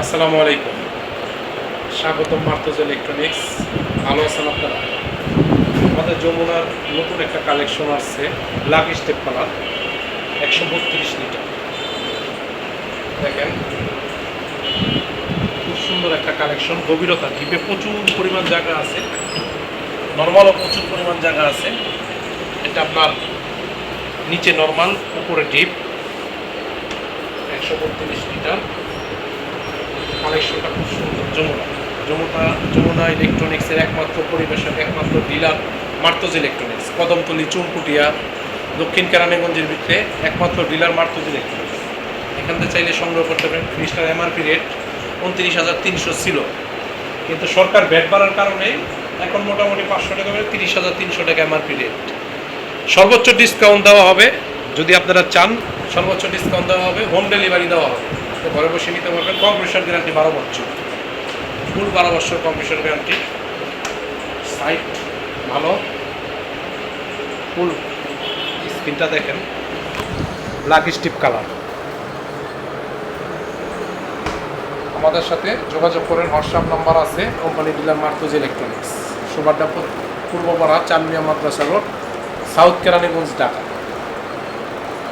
আসসালামু আলাইকুম। স্বাগতম মার্তজ ইলেকট্রনিক্স। ভালো আছেন আপনারা? আমাদের যমুনার নতুন একটা কালেকশন আসছে ব্ল্যাক স্টেপ কালার একশো বত্রিশ লিটার। দেখেন, খুব সুন্দর একটা কালেকশন, গভীরতা। ডিপে প্রচুর পরিমাণ জায়গা আছে, নর্মালও প্রচুর পরিমাণ জায়গা আছে। এটা আপনার নিচে নর্মাল উপরে ডিপ একশো বত্রিশ লিটার। সুন্দর যমুনা। যমুনা যমুনা ইলেকট্রনিক্সের একমাত্র পরিবেশক, একমাত্র ডিলার মার্তজ ইলেকট্রনিক্স কদমতলি, চুনকুটিয়া, দক্ষিণ কেরানীগঞ্জের ভিতরে একমাত্র ডিলার মার্তজ ইলেকট্রনিক্স এখান থেকে চাইলে সংগ্রহ করতে পারেন। ফ্রিজটার এমআরপি রেট উনত্রিশ হাজার তিনশো ছিল। কিন্তু সরকার ব্যাট বাড়ার কারণে এখন মোটামুটি পাঁচশো টাকা করে তিরিশ হাজার তিনশো টাকা এমআরপি রেট সর্বোচ্চ ডিসকাউন্ট দেওয়া হবে। যদি আপনারা চান, সর্বোচ্চ ডিসকাউন্ট দেওয়া হবে হোম ডেলিভারি দেওয়া হবে। তো ঘরে বসে নিতে পারবেন। কম্প্রেসার গ্যারান্টি বারো বছর। ফুল বারো বছর কম্প্রেসার গ্যারান্টি। সাইট ভালো। ফুল স্ক্রিনটা দেখেন। ব্ল্যাক স্টিপ কালার। আমাদের সাথে যোগাযোগ করেন, হোয়াটসঅ্যাপ নাম্বার আছে, company dealer Murtaza electronics. Subadda Purbapara Chanmia Madrasa road, south Keraniganj, Dhaka.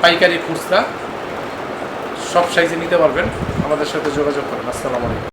পাইকারি খুচরা সব সাইজে নিতে পারবেন। আমাদের সাথে যোগাযোগ করেন। আসসালামু আলাইকুম।